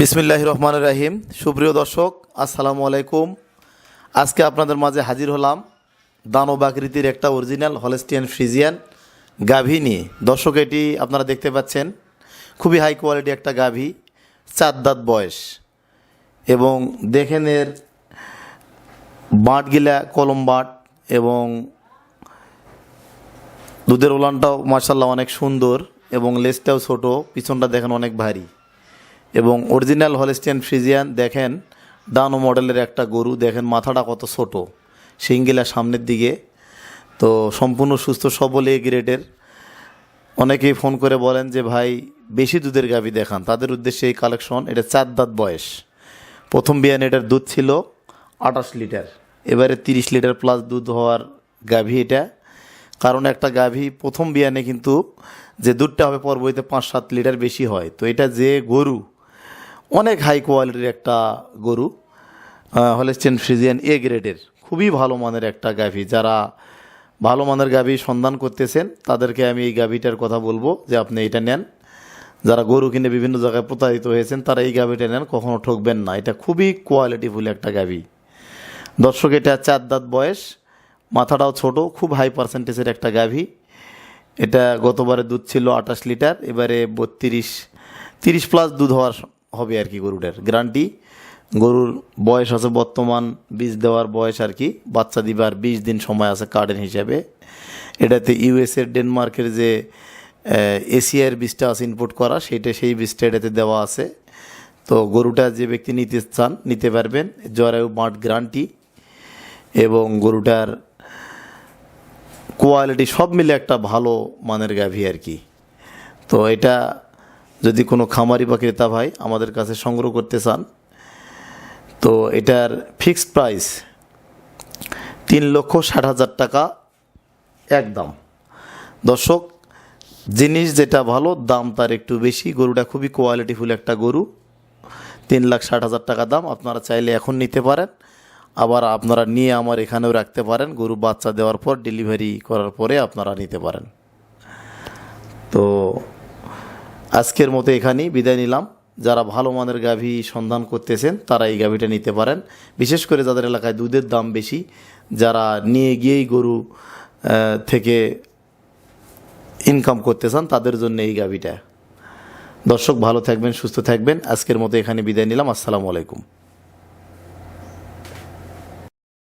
বিসমিল্লাহ রহমান রাহিম। সুপ্রিয় দর্শক, আসসালামু আলাইকুম। আজকে আপনাদের মাঝে হাজির হলাম দানব আকৃতির একটা অরিজিনাল হলেস্টিয়ান ফ্রিজিয়ান গাভী নিয়ে। দর্শক, এটি আপনারা দেখতে পাচ্ছেন, খুবই হাই কোয়ালিটি একটা গাভী, চার দাঁত বয়স। এবং দেখেন এর বাঁটগিলা কলম বাঁট এবং দুধের ওলানটাও মার্শাল্লাহ অনেক সুন্দর এবং লেজটাও ছোট, পিছনটা দেখেন অনেক ভারী। এবং অরিজিনাল হলেস্টিয়ান ফ্রিজিয়ান, দেখেন ডানো মডেলের একটা গরু, দেখেন মাথাটা কত ছোট, সিঙ্গিলা সামনের দিকে। তো সম্পূর্ণ সুস্থ, সবল এ গ্রেডের। অনেকেই ফোন করে বলেন যে, ভাই, বেশি দুধের গাভী দেখান। তাদের উদ্দেশ্যে এই কালেকশন, এটা চার দাঁত বয়স। প্রথম বিয়ান এটার দুধ ছিল আঠাশ লিটার, এবারে তিরিশ লিটার প্লাস দুধ হওয়ার গাভী এটা। কারণ একটা গাভী প্রথম বিয়ানে কিন্তু যে দুধটা হবে পরবর্তীতে পাঁচ সাত লিটার বেশি হয়। তো এটা যে গরু অনেক হাই কোয়ালিটির একটা গরু হলেস্টেন ফ্রিজিয়ান এ গ্রেডের খুবই ভালো মানের একটা গাভী। যারা ভালো মানের গাভী সন্ধান করতেছেন, তাদেরকে আমি এই গাভীটার কথা বলব যে আপনি এটা নেন। যারা গরু কিনে বিভিন্ন জায়গায় প্রতারিত হয়েছেন, তারা এই গাভীটা নেন, কখনো ঠকবেন না। এটা খুবই কোয়ালিটিফুল একটা গাভী। দর্শক, এটা চার দাঁত বয়স, মাথাটাও ছোট, খুব হাই পার্সেন্টেজের একটা গাভী। এটা গতবারে দুধ ছিল আঠাশ লিটার, এবারে বত্রিশ, তিরিশ প্লাস দুধ হওয়ার হবে আর কি গরুটার। গ্যারান্টি গরুর বয়স আছে বর্তমান বীজ দেওয়ার বয়স আর কি। বাচ্চা দিবার বিশ দিন সময় আছে কার্ডেন হিসাবে। এটাতে ইউএসের ডেনমার্কের যে এশিয়ার বীজটা আছে ইনপুট করা সেটা সেই বীজটা এটাতে দেওয়া আছে। তো গরুটা যে ব্যক্তি নিতে চান, নিতে পারবেন। জরায়ু মাঠ গ্যারান্টি এবং গরুটার কোয়ালিটি সব মিলে একটা ভালো মানের গাভী আর কি। তো এটা যদি কোনো খামারি বা ক্রেতা ভাই আমাদের কাছে সংগ্রহ করতে চান, তো এটার ফিক্সড প্রাইস তিন লক্ষ ষাট হাজার টাকা একদম। দর্শক, জিনিস যেটা ভালো, দাম তার একটু বেশি। গরুটা খুবই কোয়ালিটিফুল একটা গরু। তিন লাখ ষাট হাজার টাকা দাম। আপনারা চাইলে এখন নিতে পারেন। আবার আপনারা নিয়ে আমার এখানেও রাখতে পারেন। গরু বাচ্চা দেওয়ার পর ডেলিভারি করার পরে আপনারা নিতে পারেন। তো আজকের মতো এখানেই বিদায় নিলাম। যারা ভালো মানের গাভী সন্ধান করতেছেন, তারা এই গাভীটা নিতে পারেন। বিশেষ করে যাদের এলাকায় দুধের দাম বেশি, যারা নিয়ে গিয়েই গরু থেকে ইনকাম করতে চান, তাদের জন্য এই গাভীটা। দর্শক ভালো থাকবেন, সুস্থ থাকবেন। আজকের মতো এখানে বিদায় নিলাম। আসসালামু আলাইকুম।